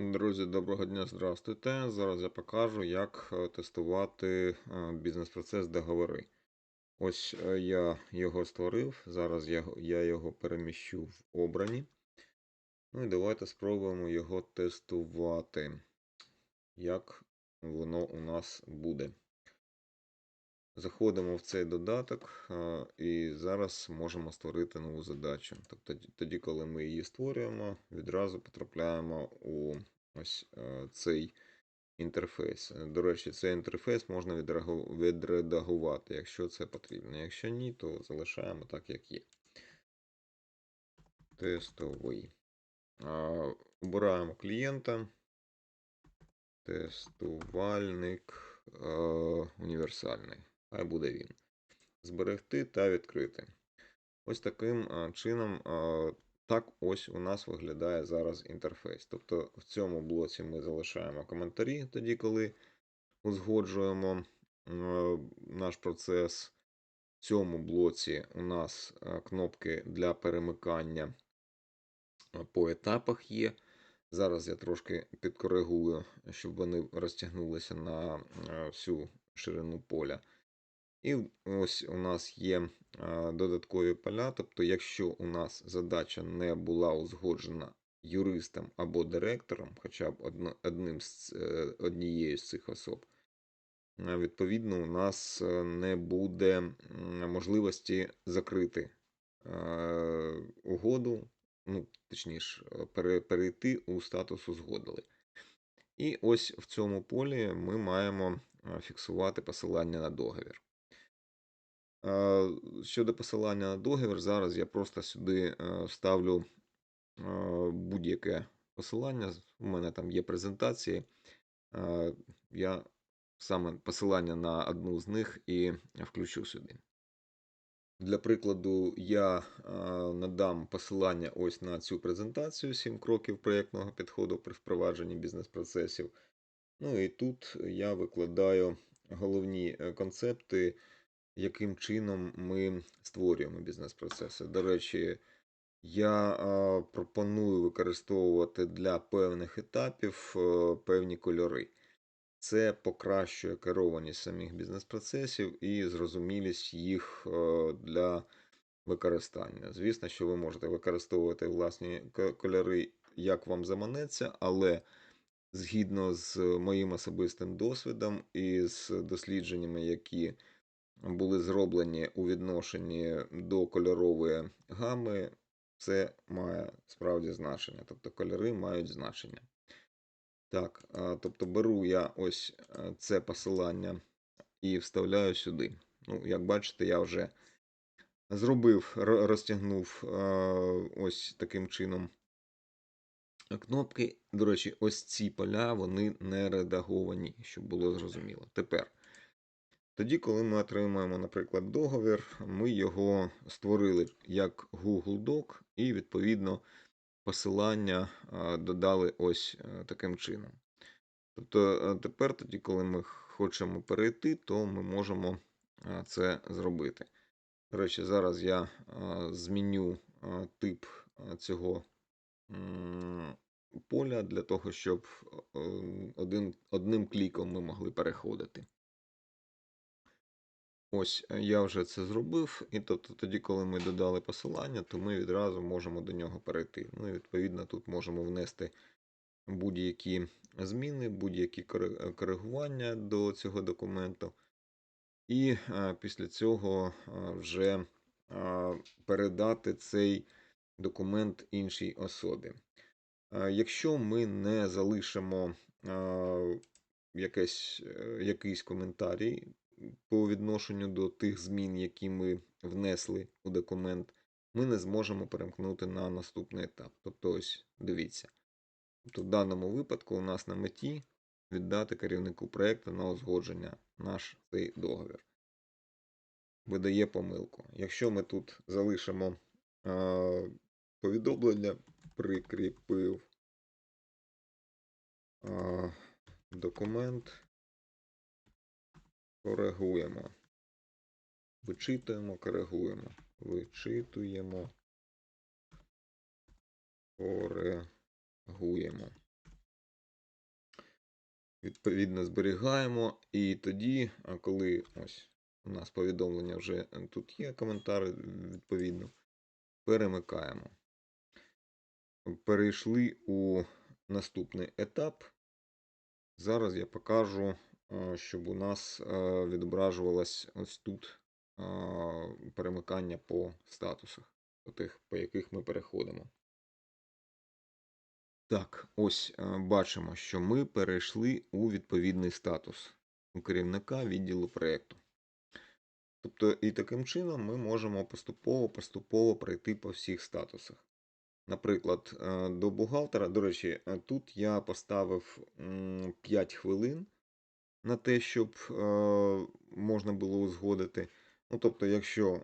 Друзі, доброго дня, здравствуйте. Зараз я покажу, як е, тестувати е, бізнес-процес договори. Ось е, я його створив. Зараз я, я його переміщу в обрані. Ну і давайте спробуємо його тестувати, як воно у нас буде. Заходимо в цей додаток і зараз можемо створити нову задачу. Тобто, тоді, коли ми її створюємо, відразу потрапляємо у ось цей інтерфейс. До речі, цей інтерфейс можна відредагувати, якщо це потрібно. Якщо ні, то залишаємо так, як є. Тестовий. Обираємо клієнта. Тестувальник універсальний. Хай буде він. Зберегти та відкрити. Ось таким чином, так ось у нас виглядає зараз інтерфейс. Тобто в цьому блоці ми залишаємо коментарі, тоді, коли узгоджуємо наш процес. В цьому блоці у нас кнопки для перемикання по етапах є. Зараз я трошки підкоригую, щоб вони розтягнулися на всю ширину поля. І ось у нас є додаткові поля. Тобто, якщо у нас задача не була узгоджена юристом або директором, хоча б одним з, е, однією з цих особ, відповідно, у нас е, не буде можливості закрити угоду, ну, точніше, перейти у статус узгодили. І ось в цьому полі ми маємо фіксувати посилання на договір. Щодо посилання на договір, зараз я просто сюди е, вставлю будь-яке посилання. У мене там є презентації. Я саме посилання на одну з них і включу сюди. Для прикладу, я надам посилання ось на цю презентацію: 7 кроків проєктного підходу при впровадженні бізнес-процесів. Ну і тут я викладаю головні е, концепти яким чином ми створюємо бізнес-процеси. До речі, я пропоную використовувати для певних етапів е, певні кольори. Це покращує керованість самих бізнес-процесів і зрозумілість їх е, для використання. Звісно, що ви можете використовувати власні кольори, як вам заманеться, але згідно з моїм особистим досвідом і з дослідженнями, які були зроблені у відношенні до кольорової гами, це має справді значення. Тобто кольори мають значення. Так, тобто беру я ось це посилання і вставляю сюди. Ну, Як бачите, я вже зробив, розтягнув ось таким чином кнопки. До речі, ось ці поля вони не редаговані, щоб було зрозуміло. Тепер тоді, коли ми отримаємо, наприклад, договір, ми його створили як Google Doc і, відповідно, посилання додали ось е, таким чином. Тобто, е, тепер, тоді, коли ми хочемо перейти, то ми можемо е, це зробити. До речі, зараз я зміню тип цього поля для того, щоб один, одним кліком ми могли переходити. Ось е, я вже це зробив, і тобто тоді, коли ми додали посилання, то ми відразу можемо до нього перейти. Ну і відповідно тут можемо внести будь-які зміни, будь-які е, коригування до цього документу. І а, е, після цього а, вже а, передати цей документ іншій особі. А, якщо ми не залишимо а, якесь, якийсь коментарій, по відношенню до тих змін, які ми внесли у документ, ми не зможемо перемкнути на наступний етап. Тобто, ось дивіться. Тобто, в даному випадку у нас на меті віддати керівнику проєкту на узгодження наш цей договір. Видає помилку. Якщо ми тут залишимо е, повідомлення, прикріпив е, документ. Коригуємо. Вичитуємо, коригуємо. Вичитуємо. Коригуємо. Відповідно, зберігаємо. І тоді, коли ось у нас повідомлення вже е, тут є, коментар, відповідно, перемикаємо. Перейшли у наступний етап. Зараз я покажу, щоб у нас е, відображувалось ось тут е, перемикання по статусах, по тих, по яких ми переходимо. Так, ось е, бачимо, що ми перейшли у відповідний статус у керівника відділу проєкту. Тобто, і таким чином ми можемо поступово-поступово пройти по всіх статусах. Наприклад, е, до бухгалтера, до речі, е, тут я поставив 5 хвилин на те, щоб е, можна було узгодити. Ну, тобто, якщо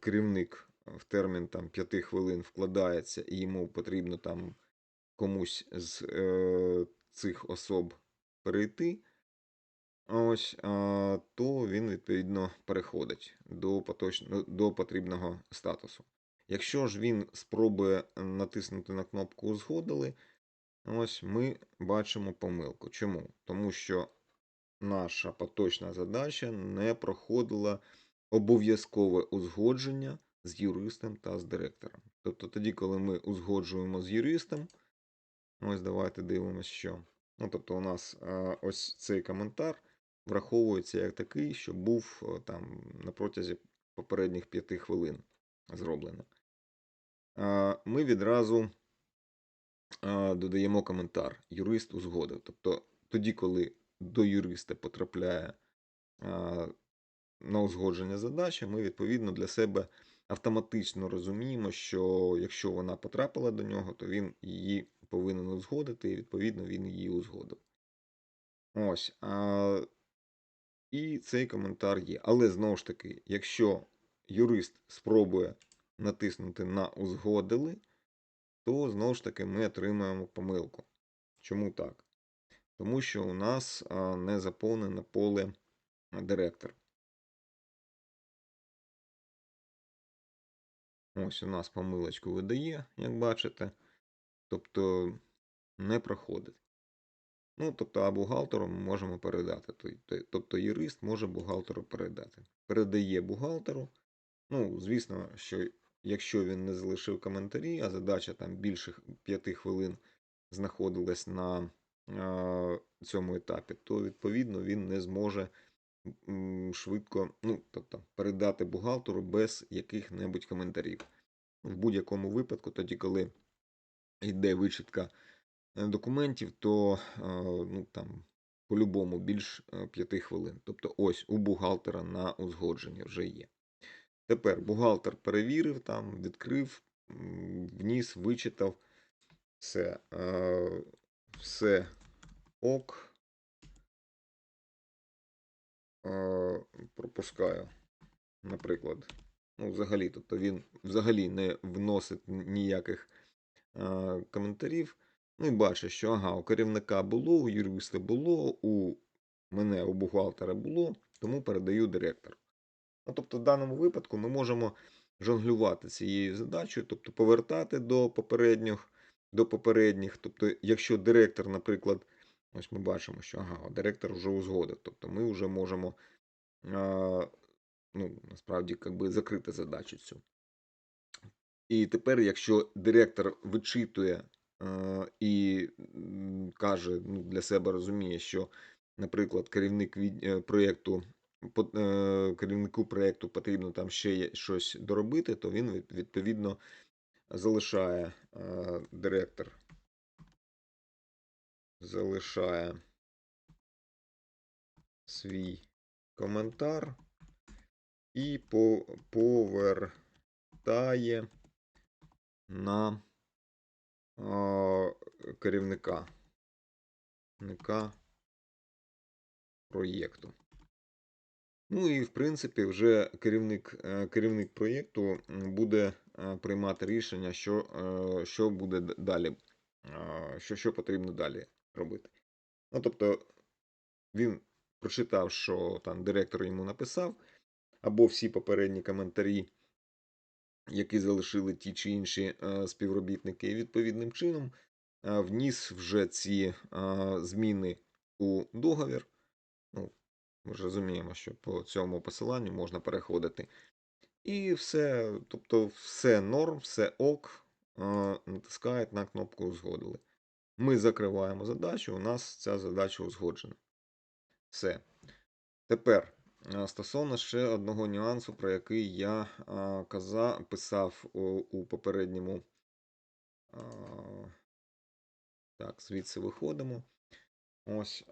керівник в термін там, 5 хвилин вкладається і йому потрібно там комусь з е, цих особ перейти, ось, а, то він відповідно переходить до, поточно, до потрібного статусу. Якщо ж він спробує натиснути на кнопку Узгодили, ось ми бачимо помилку. Чому? Тому що наша поточна задача не проходила обов'язкове узгодження з юристом та з директором. Тобто тоді, коли ми узгоджуємо з юристом, ось давайте дивимося, що. Ну, Тобто, у нас а, ось цей коментар враховується як такий, що був там на протязі попередніх 5 хвилин зроблено. Ми відразу додаємо коментар. Юрист узгодив. Тобто, тоді, коли до юриста потрапляє на узгодження задача, ми відповідно для себе автоматично розуміємо, що якщо вона потрапила до нього, то він її повинен узгодити, і відповідно він її узгодив. Ось. А, І цей коментар є. Але знову ж таки, якщо юрист спробує натиснути на узгодили, то знову ж таки ми отримаємо помилку. Чому так? Тому що у нас не заповнене поле директор. Ось у нас помилочку видає, як бачите. Тобто не проходить. Ну, тобто, а бухгалтеру ми можемо передати. Тобто юрист може бухгалтеру передати. Передає бухгалтеру. Ну, звісно, що якщо він не залишив коментарі, а задача там більше 5 хвилин знаходилась на а, цьому етапі, то відповідно він не зможе швидко ну, тобто, передати бухгалтеру без яких-небудь коментарів. В будь-якому випадку, тоді, коли йде вичитка е, документів, то ну, там, по-любому більш 5 хвилин. Тобто, ось у бухгалтера на узгодження вже є. Тепер бухгалтер перевірив, там, відкрив, вніс, вичитав. Все, все ок. Пропускаю, наприклад. Ну, взагалі, тобто він взагалі не вносить ніяких а, коментарів. Ну і бачить, що ага, у керівника було, у юриста було, у мене, у бухгалтера було, тому передаю директору. Ну, Тобто, в даному випадку ми можемо жонглювати цією задачею, тобто повертати до попередніх. До попередніх. Тобто, якщо директор, наприклад, ось ми бачимо, що ага, директор вже узгодив, тобто ми вже можемо а, ну, насправді якби закрити задачу цю. І тепер, якщо директор вичитує е, і каже, ну, для себе розуміє, що, наприклад, керівник від, е, проєкту керівнику проєкту потрібно там ще щось доробити, то він відповідно залишає е, директор, залишає свій коментар і повертає на керівника керівника проєкту. Ну і в принципі, вже керівник е, керівник проєкту буде е, приймати рішення, що е, що буде далі, що що потрібно далі робити. Ну, Тобто він прочитав, що там директор йому написав, або всі попередні коментарі, які залишили ті чи інші співробітники, відповідним чином вніс вже ці зміни у договір. Ми ж розуміємо, що по цьому посиланню можна переходити. І все, тобто, все норм, все ок, натискають на кнопку узгодили. Ми закриваємо задачу, у нас ця задача узгоджена. Все. Тепер стосовно ще одного нюансу, про який я казав, писав у, попередньому. Так, звідси виходимо. Ось,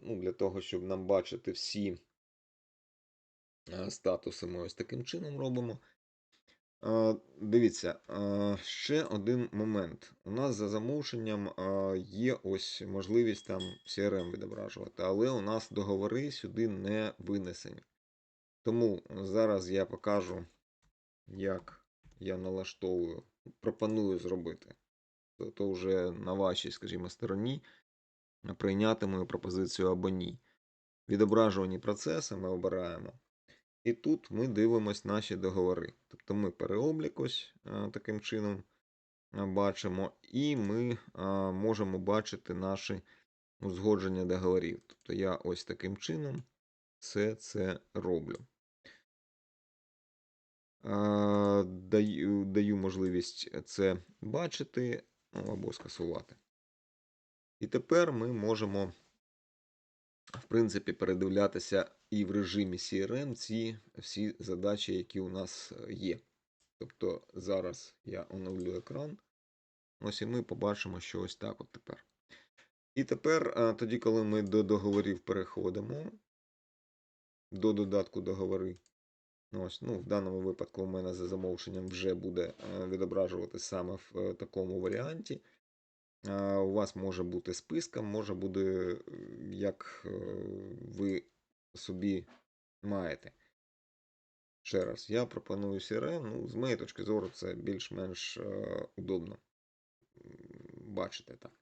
ну, для того, щоб нам бачити всі е, статуси, ми ось таким чином робимо. Дивіться, ще один момент. У нас за замовченням є ось можливість там CRM відображувати, але у нас договори сюди не винесені. Тому зараз я покажу, як я налаштовую, пропоную зробити. То вже на вашій, скажімо, стороні прийняти мою пропозицію або ні. Відображувані процеси ми обираємо. І тут ми дивимось наші договори. Тобто ми переоблік ось е, таким чином е, бачимо, і ми е, можемо бачити наші узгодження договорів. Тобто я ось таким чином все це роблю. Даю, даю можливість це бачити ну, або скасувати. І тепер ми можемо, в принципі, передивлятися і в режимі CRM ці всі задачі, які у нас е, є. Тобто зараз я оновлю екран. Ось і ми побачимо, що ось так от тепер. І тепер, е, тоді, коли ми до договорів переходимо, до додатку договори. Ось, ну, В даному випадку у мене за замовченням вже буде е, відображувати саме в такому варіанті. У вас може бути списком, може бути, як е, ви собі маєте. Ще раз, я пропоную CRM. Ну, з моєї точки зору, це більш-менш е, удобно бачити так.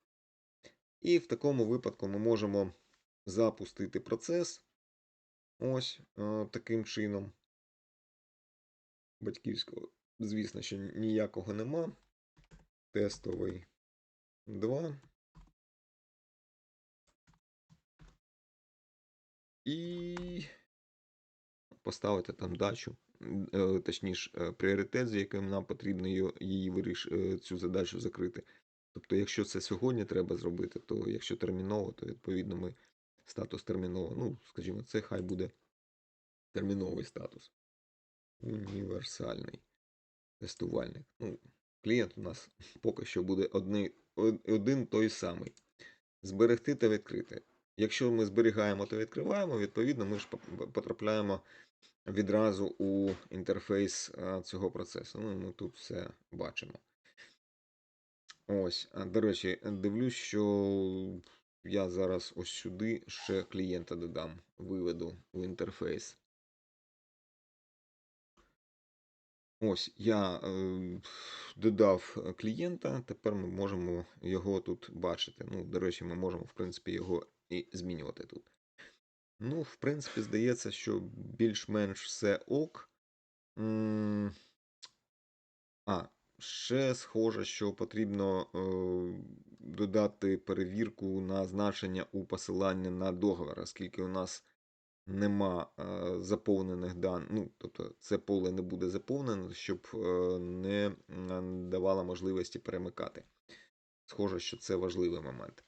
І в такому випадку ми можемо запустити процес. Ось е, таким чином. Батьківського, звісно, що ніякого нема. Тестовий 2. І поставити там дачу, е, точніше, е, пріоритет, з яким нам потрібно її, виріш, е, цю задачу закрити. Тобто, якщо це сьогодні треба зробити, то якщо терміново, то відповідно ми статус терміново. Ну, скажімо, це хай буде терміновий статус. Універсальний тестувальник. Ну, клієнт у нас поки що буде одни, од- один той самий. Зберегти та відкрити. Якщо ми зберігаємо та відкриваємо, відповідно, ми ж потрапляємо відразу у інтерфейс цього процесу. Ну, ми тут все бачимо. Ось, до речі, дивлюсь, що я зараз ось сюди ще клієнта додам, виведу в інтерфейс. Ось я е, додав е, клієнта, тепер ми можемо його тут бачити. Ну, до речі, ми можемо, в принципі, його і змінювати тут. Ну, в принципі, здається, що більш-менш все ок. А, ще схоже, що потрібно е, додати перевірку на значення у посиланні на договір, оскільки у нас нема е, заповнених даних, ну, тобто це поле не буде заповнене, щоб е, не давало можливості перемикати. Схоже, що це важливий момент.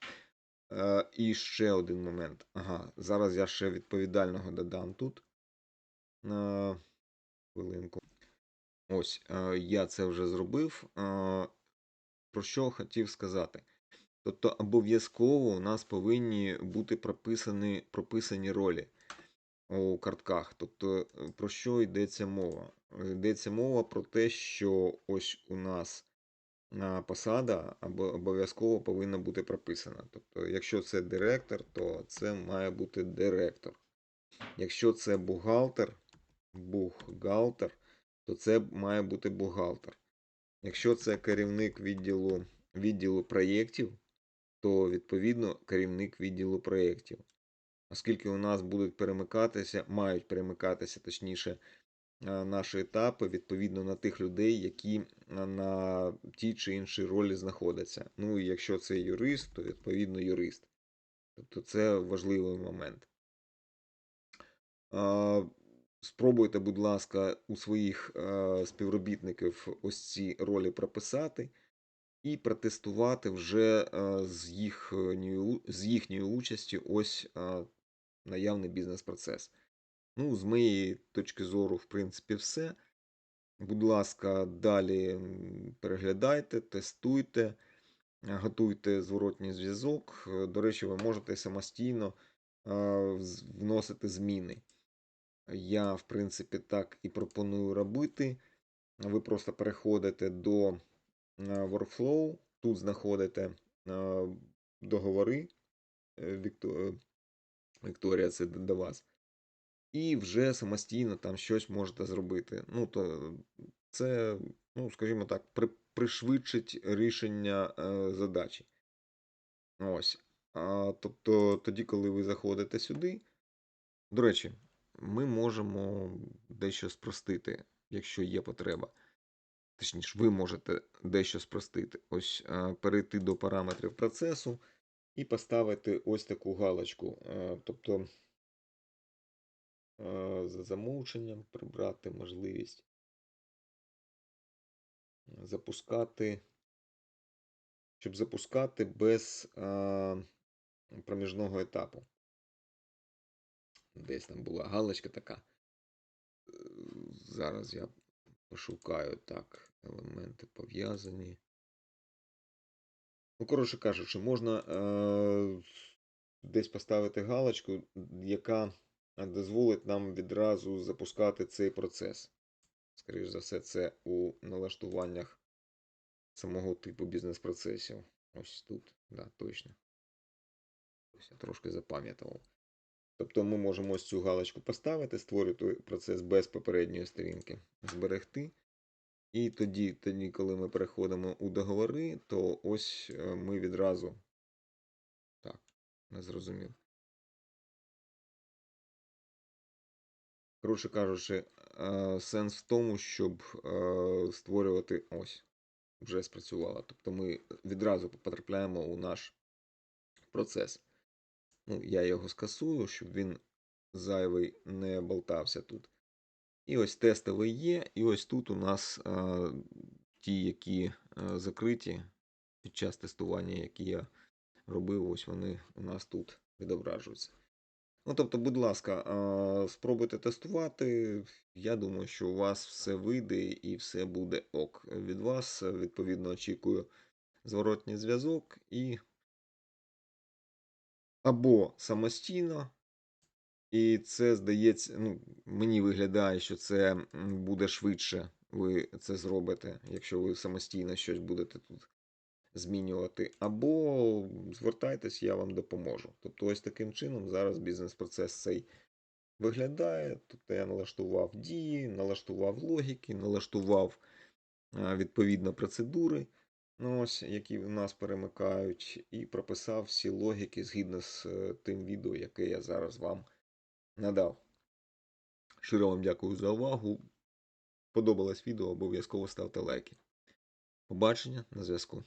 Е, і ще один момент. Ага, зараз я ще відповідального додам тут. Хвилинку. Ось, я це вже зробив. Про що хотів сказати? Тобто обов'язково у нас повинні бути прописані, прописані ролі у картках. Тобто, е, про що йдеться мова? Йдеться мова про те, що ось у нас посада обов'язково повинна бути прописана. Тобто, якщо це директор, то це має бути директор. Якщо це бухгалтер, бухгалтер, то це має бути бухгалтер. Якщо це керівник відділу, відділу проєктів, то відповідно керівник відділу проєктів. Оскільки у нас будуть перемикатися, мають перемикатися, точніше, е, наші етапи відповідно на тих людей, які на тій чи іншій ролі знаходяться. Ну і якщо це юрист, то відповідно юрист. Тобто це важливий момент. Спробуйте, будь ласка, у своїх е, співробітників ось ці ролі прописати і протестувати вже е, з, їхньою, з їхньою участю ось наявний бізнес-процес. Ну, з моєї точки зору, в принципі, все. Будь ласка, далі переглядайте, тестуйте, е, готуйте зворотній зв'язок. Е, До речі, ви можете самостійно е, вносити зміни. Я, в принципі, так і пропоную робити. Ви просто переходите до Workflow, тут знаходите договори. Вікто- Вікторія, це до вас. І вже самостійно там щось можете зробити. Ну, то це, ну, скажімо так, при, пришвидшить рішення е, задачі. Ось. А, тобто, тоді, коли ви заходите сюди, до речі, ми можемо дещо спростити, якщо є потреба. Точніше, ви можете дещо спростити. Ось е, перейти до параметрів процесу і поставити ось таку галочку. Е, Тобто е, за замовченням прибрати можливість запускати, щоб запускати без проміжного етапу. Десь там була галочка така. Зараз я пошукаю так, елементи пов'язані. Ну, коротше кажучи, можна е, десь поставити галочку, яка дозволить нам відразу запускати цей процес. Скоріше за все, це у налаштуваннях самого типу бізнес-процесів. Ось тут, да, точно. Ось я трошки запам'ятував. Тобто ми можемо ось цю галочку поставити, створити процес без попередньої сторінки, зберегти. І тоді, тоді, коли ми переходимо у договори, то ось е, ми відразу. Так, не зрозумів. Коротше кажучи, е, сенс в тому, щоб е, створювати ось, вже спрацювало. Тобто ми відразу потрапляємо у наш процес. Ну, я його скасую, щоб він зайвий не болтався тут. І ось тестовий є, і ось тут у нас е, ті, які е, закриті під час тестування, які я робив, ось вони у нас тут відображуються. Ну, тобто, будь ласка, е, спробуйте тестувати. Я думаю, що у вас все вийде і все буде ок. Від вас, е, відповідно, очікую зворотній зв'язок і або самостійно, і це здається, ну, мені виглядає, що це буде швидше. Ви це зробите, якщо ви самостійно щось будете тут змінювати. Або звертайтесь, я вам допоможу. Тобто, ось таким чином зараз бізнес-процес цей виглядає. Тобто я налаштував дії, налаштував логіки, налаштував відповідно процедури, ну, ось, які в нас перемикають, і прописав всі логіки згідно з е, тим відео, яке я зараз вам надав. Щиро вам дякую за увагу. Подобалось відео, обов'язково ставте лайки. Побачення на зв'язку.